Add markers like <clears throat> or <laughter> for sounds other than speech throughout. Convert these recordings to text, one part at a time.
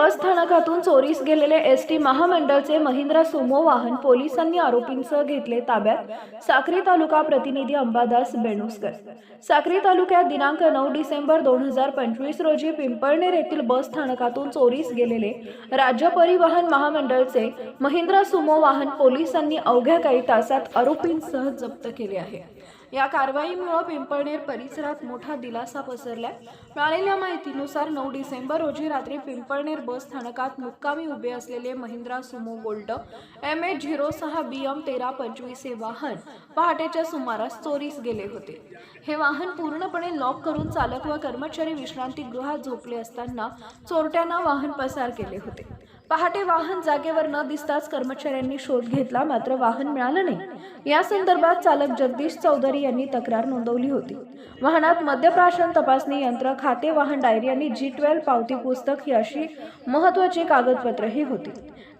बस स्थानकातून चोरीस गेलेले एस टी महामंडळचे महिंद्रा सुमो वाहन पोलिसांनी आरोपींसह घेतले ताब्यात. साक्री तालुका प्रतिनिधी अंबादास बेणुसकर. साक्री तालुक्यात दिनांक नऊ डिसेंबर दोन हजार पंचवीस रोजी पिंपळनेर येथील बस स्थानकातून चोरीस गेलेले राज्य परिवहन महामंडळचे महिंद्रा सुमो वाहन पोलिसांनी अवघ्या काही तासात आरोपींसह जप्त केले आहे. या कारवाईमुळे पिंपळनेर परिसरात मोठा दिलासा पसरलाय. मिळालेल्या माहितीनुसार नऊ डिसेंबर रोजी रात्री पिंपळनेर बस स्थानकात मुक्कामी उभे असलेले Mahindra Sumo gold M H zero सहा बी एम तेरा पंचवीस हे वाहन पहाटेच्या सुमारास चोरीस गेले होते. हे वाहन पूर्णपणे लॉक करून चालक व कर्मचारी विश्रांतीगृहात झोपले असताना चोरट्यांना वाहन पसार केले होते. पहाटे वाहन जागेवर न दिसताच कर्मचाऱ्यांनी शोध घेतला मात्र वाहन मिळालं नाही. या संदर्भात चालक जगदीश चौधरी यांनी तक्रार नोंदवली होती. वाहनात मद्यप्राशन तपासणी यंत्र खाते वाहन डायरी आणि जी ट्वेल्व पावती पुस्तक ही अशी महत्वाची कागदपत्रही होती.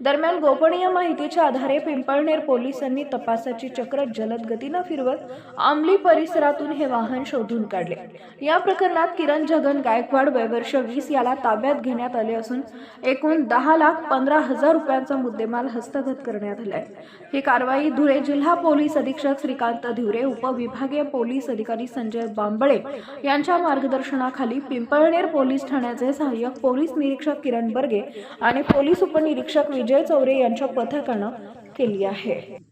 दरम्यान गोपनीय माहितीच्या आधारे पिंपळनेर पोलिसांनी तपासाची चक्र जलद गतीनं फिरवत आमली परिसरातून हे वाहन शोधून काढले. या प्रकरणात किरण जगन गायकवाड वयवर्ष वीस याला ताब्यात घेण्यात आले असून एकूण दहा लाख पंधरा हजार रुपयांचा मुद्देमाल हस्तगत करण्यात आलाय. ही कारवाई धुळे जिल्हा पोलीस अधीक्षक श्रीकांत धिवरे उपविभागीय पोलीस अधिकारी संजय बांबळे यांच्या मार्गदर्शनाखाली पिंपळनेर पोलीस ठाण्याचे सहाय्यक पोलीस निरीक्षक किरण बर्गे आणि पोलीस उपनिरीक्षक विजय चौरे यांच्या पथकानं केली आहे.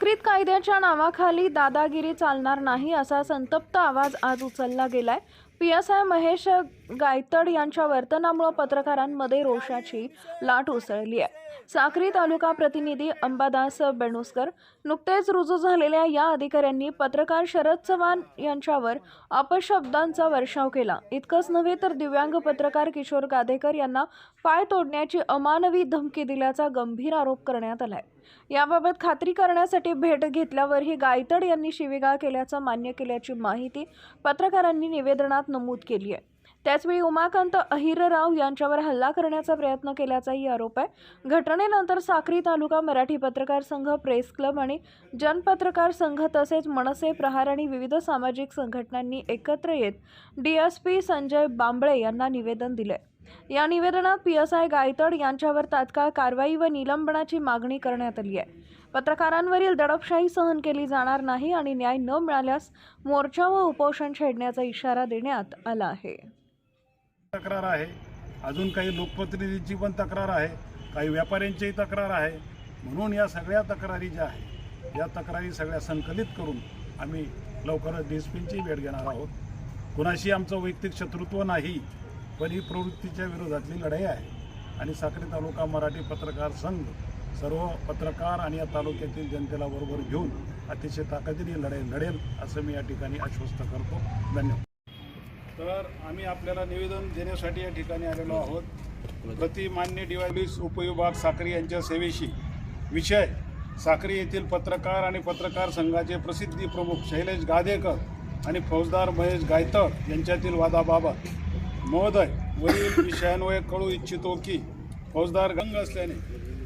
साक्रीत कायद्याच्या नावाखाली दादागिरी चालणार नाही असा संतप्त आवाज आज उचलला गेलाय. P S I Mahesh Gaytad यांच्या वर्तनामुळे पत्रकारांमध्ये रोषाची लाट उसळली आहे. साक्री तालुका प्रतिनिधी अंबादास बेणुसकर नुकतेच रुजू झालेल्या या अधिकाऱ्यांनी पत्रकार शरद चव्हाण यांच्यावर अपशब्दांचा वर्षाव केला. इतकंच नव्हे तर दिव्यांग पत्रकार किशोर गादेकर यांना पाय तोडण्याची अमानवी धमकी दिल्याचा गंभीर आरोप करण्यात आलाय. याबाबत खात्री करण्यासाठी भेट घेतल्यावरही गायतड यांनी शिवीगाळ केल्याचं मान्य केल्याची माहिती पत्रकारांनी निवेदनात नमूद केली आहे. त्याचवेळी उमाकांत अहिरराव यांच्यावर हल्ला करण्याचा प्रयत्न केल्याचाही आरोप आहे. घटनेनंतर साक्री तालुका मराठी पत्रकार संघ प्रेस क्लब आणि जनपत्रकार संघ तसेच मनसे प्रहार आणि विविध सामाजिक संघटनांनी एकत्र येत डीएसपी संजय बांबळे यांना निवेदन दिले या निवेदनात पी एस आय गायतड यांच्यावर तात्काळ कारवाई व निलंबनाची मागणी करण्यात आली आहे. पत्रकारांवरील दडपशाही सहन केली जाणार नाही आणि न्याय न मिळाल्यास मोर्चा व उपोषण छेडण्याचा इशारा देण्यात आला आहे. तक्रार आहे. अजून काही लोकप्रतिनिधींची पण तक्रार आहे. काही व्यापाऱ्यांचीही तक्रार आहे. म्हणून या सगळ्या तक्रारी ज्या आहेत या तक्रारी सगळ्या संकलित करून आम्ही लवकरच डी एस पींची भेट घेणार आहोत. कुणाशी आमचं वैयक्तिक शत्रुत्व नाही पण ही प्रवृत्तीच्या विरोधातली लढाई आहे. आणि साखरे तालुका मराठी पत्रकार संघ सर्व पत्रकार आणि या तालुक्यातील जनतेला बरोबर घेऊन अतिशय ताकदीने लढाई लढेल असं मी या ठिकाणी आश्वस्त करतो. धन्यवाद. तर आम्ही आपल्याला निवेदन देण्यासाठी या ठिकाणी आलेलो आहोत. प्रति मान्य डिवायलिस उपविभाग साखरे यांच्या सेवेशी विषय साखरी येथील पत्रकार आणि पत्रकार संघाचे प्रसिद्धी प्रमुख शैलेश गादेकर आणि फौजदार महेश गायतर यांच्यातील वादाबाबत महोदय वरील विषयांवर कळू इच्छितो की फौजदार गंग असल्याने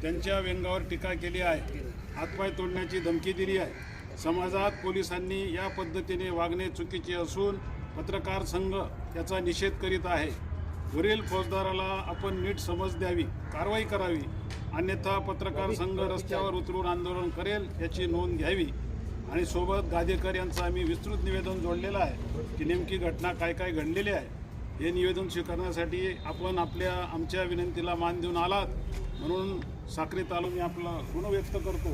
त्यांच्या व्यंगावर टीका केली आहे. हातपाय तोडण्याची धमकी दिली आहे. समाजात पोलिसांनी या पद्धतीने वागणे चुकीचे असून पत्रकार संघ याचा निषेध करीत आहे. वरील फौजदाराला आपण नीट समज द्यावी कारवाई करावी अन्यथा पत्रकार संघ रस्त्यावर उतरून आंदोलन करेल याची नोंद घ्यावी. आणि सोबत गादेकर यांचं आम्ही विस्तृत निवेदन जोडलेलं आहे की नेमकी घटना काय काय घडलेली आहे. हे निवेदन स्वीकारण्यासाठी आपण आपल्या आमच्या विनंतीला मान देऊन आलात. म्हणून साक्री तालुक्यात आपलं ऋण व्यक्त करतो.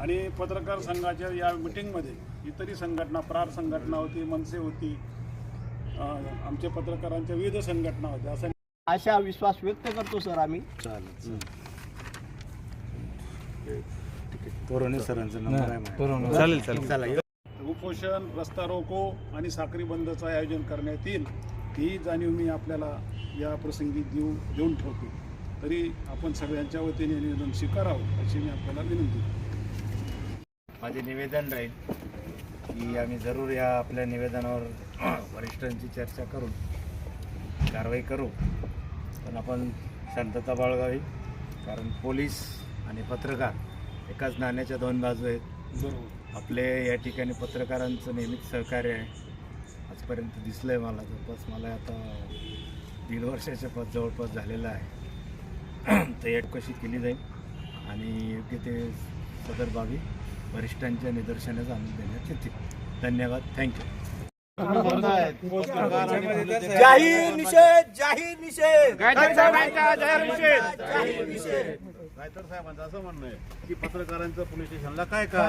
आणि पत्रकार संघाच्या या मिटिंगमध्ये इतरही संघटना प्रार संघटना होती मनसे होती आमच्या पत्रकारांच्या विविध संघटना होत्या. असं अशा विश्वास व्यक्त करतो सर आम्ही. कोरोना सरांचा नंबर आहे. चालेल चालेल. चला उपोषण रस्ता रोको आणि साखरी बंदचं आयोजन करण्यात येईल. ही जाणीव मी आपल्याला या प्रसंगी देऊ देऊन ठेवतो. तरी आपण सगळ्यांच्या वतीने निवेदन स्वीकारावं अशी मी आपल्याला विनंती माझे निवेदन राहील की आम्ही जरूर या आपल्या निवेदनावर <clears throat> वरिष्ठांची चर्चा करून कारवाई करू. पण आपण शांतता बाळगावी कारण पोलीस आणि पत्रकार एकाच नाण्याच्या दोन बाजू आहेत. आपले या ठिकाणी पत्रकारांचं नेहमीच सहकार्य आहे. आजपर्यंत दिसलं आहे मला जवळपास मला आता दीड वर्षाच्या पद जवळपास झालेलं आहे. <clears throat> तर या कशी केली जाईल आणि योग्य ते सदर बाबी वरिष्ठांच्या निदर्शनास आणून देण्यात येतील. धन्यवाद. थँक्यू जाहीर निषेध जाहीर निषेध गायतर साहेबांचं असं म्हणणं आहे की पत्रकारांचं पोलीस स्टेशनला काय का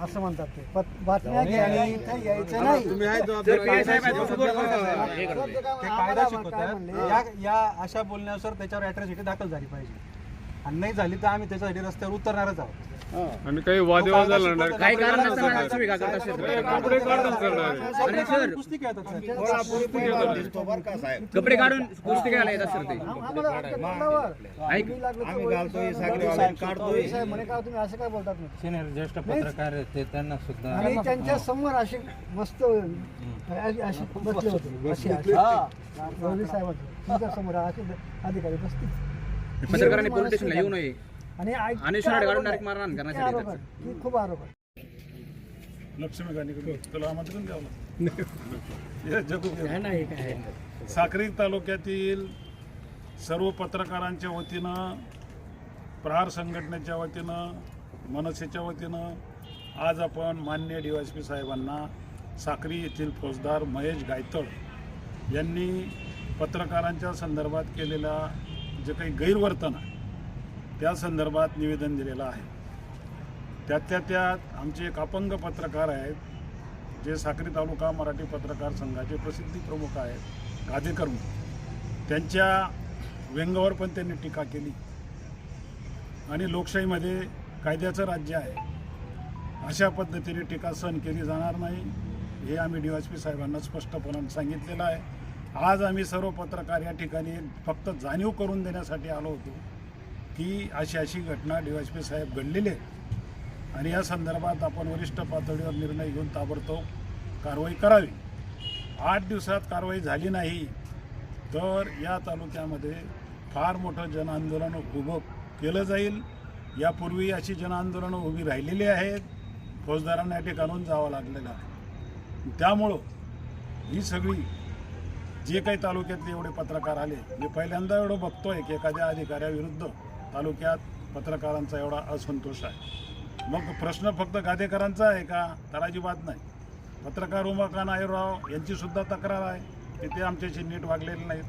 असं म्हणतात ते. पत- बातम्या घ्यायला इथे यायचं नाही. तुम्ही आहे ते कायदा शिकवतात. या या अशा बोलण्यानुसार त्याच्यावर अॅट्रॉसिटी दाखल झाली पाहिजे. आणि नाही झाली तर आम्ही त्याच्यासाठी रस्त्यावर उतरणारच आहोत. आणि काही वादविवाद झाला नाही. काही कारण कपडे कुस्ती खेळतात सर. कपडे काढून कुस्ती खेळायला येत असतात ते. आम्ही घालतोय, साहेब, साहेब, काढतोय. साहेब म्हणे का तुम्ही असं काय बोलतात. सिनियर ज्येष्ठ पत्रकार आहेत ते त्यांना सुद्धा. आणि त्यांच्यासमोर असे मस्त बसले होते. साहेबांचे तुमच्यासमोर असे अधिकारी बसतील. पत्रकारांनी पोलीस स्टेशनला येऊ नये. आणि काढून direct आरोप आहे? की खूप आरोप आहे. लक्ष्मी तुला आमंत्रण द्यावं <laughs> जगू. साक्री तालुक्यातील सर्व पत्रकारांच्या वतीनं प्रहार संघटनेच्या वतीनं मनसेच्या वतीनं आज आपण मान्य डी एस पी साहेबांना साक्री येथील फौजदार महेश गायतड यांनी पत्रकारांच्या संदर्भात केलेला जे काही गैरवर्तन आहे त्या संदर्भात निवेदन दिलेलं आहे. त्यातल्या त्यात आमचे एक अपंग पत्रकार आहेत जे साक्री तालुका मराठी पत्रकार संघाचे प्रसिद्धी प्रमुख आहेत गादेकर त्यांच्या व्यंगावर पण त्यांनी टीका केली. आणि लोकशाहीमध्ये कायद्याचं राज्य आहे. अशा पद्धतीने टीका सहन केली जाणार नाही हे आम्ही डी एस पी साहेबांना स्पष्टपणे सांगितलेलं आहे. आज आम्ही सर्व पत्रकार या ठिकाणी फक्त जाणीव करून देण्यासाठी आलो होतो. की अशी अशी घटना डी एस पी साहेब घडलेली आहे. आणि या संदर्भात आपण वरिष्ठ पातळीवर निर्णय घेऊन ताबडतोब कारवाई करावी. आठ दिवसात कारवाई झाली नाही तर या तालुक्यामध्ये फार मोठं जनआंदोलन उभं केलं जाईल. यापूर्वी अशी जनआंदोलनं उभी राहिलेली आहेत. फौजदारांना या ठिकाणून जावं लागलेलं आहे. त्यामुळं ही सगळी जे काही तालुक्यातले एवढे पत्रकार आले मी पहिल्यांदा एवढं बघतोय की एखाद्या अधिकाऱ्याविरुद्ध तालुक्यात पत्रकारांचा एवढा असंतोष आहे. मग प्रश्न फक्त गादेकरांचा आहे का? तर अजिबात नाही. पत्रकार उमाकांत आयुरराव यांचीसुद्धा तक्रार आहे की ते आमच्याशी नीट वागलेले नाहीत.